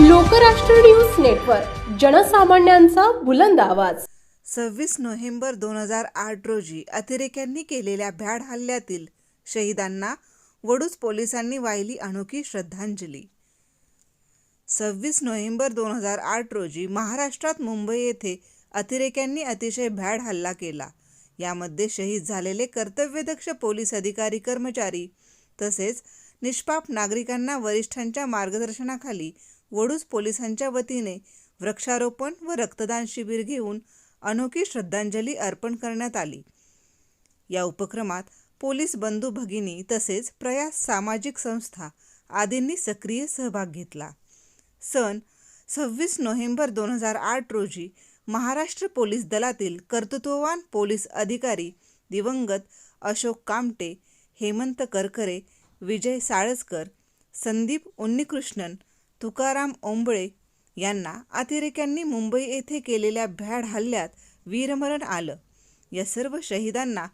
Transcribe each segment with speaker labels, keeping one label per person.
Speaker 1: Lokrashtra news network जनसामान्यांचा बुलंद आवाज.
Speaker 2: सव्वीस नोव्हेंबर दोन हजार आठ रोजी अतिरेक्यांनी केलेल्या भ्याड हल्ल्यातील शहीदांना वडूज पोलिसांनी वाहिली अनोखी श्रद्धांजली. सव्वीस नोव्हेंबर दोन हजार आठ रोजी महाराष्ट्रात मुंबई येथे अतिरेक्यांनी अतिशय भ्याड हल्ला केला. यामध्ये शहीद झालेले कर्तव्यदक्ष पोलीस अधिकारी कर्मचारी तसेच निष्पाप नागरिकांना वरिष्ठांच्या मार्गदर्शनाखाली वडूज पोलिसांच्या वतीने वृक्षारोपण व रक्तदान शिबिर घेऊन अनोखी श्रद्धांजली अर्पण करण्यात आली. या उपक्रमात पोलीस बंधू भगिनी तसेच प्रयास सामाजिक संस्था आदींनी सक्रिय सहभाग घेतला. सन सव्वीस नोव्हेंबर दोन हजार आठ रोजी महाराष्ट्र पोलीस दलातील कर्तृत्ववान पोलीस अधिकारी दिवंगत अशोक कामटे हेमंत करकरे विजय साळसकर संदीप उन्नीकृष्णन तुकाराम ओंबळे यांना अतिरेक्यांनी मुंबई येथे केलेल्या भ्याड हल्ल्यात वीरमरण आलं. या सर्व शहीदांना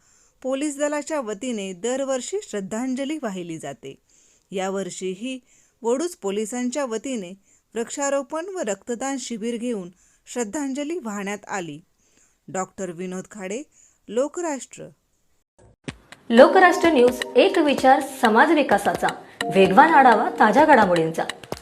Speaker 2: पोलीस दलाच्या वतीने दरवर्षी श्रद्धांजली वाहिली जाते. यावर्षीही वडूज पोलिसांच्या वतीने वृक्षारोपण व रक्तदान शिबिर घेऊन श्रद्धांजली वाहण्यात आली. डॉक्टर विनोद खाडे लोकराष्ट्र.
Speaker 3: लोकराष्ट्र न्यूज एक विचार समाज विकासाचा. वेगवान आढावा ताज्या घडामोडींचा.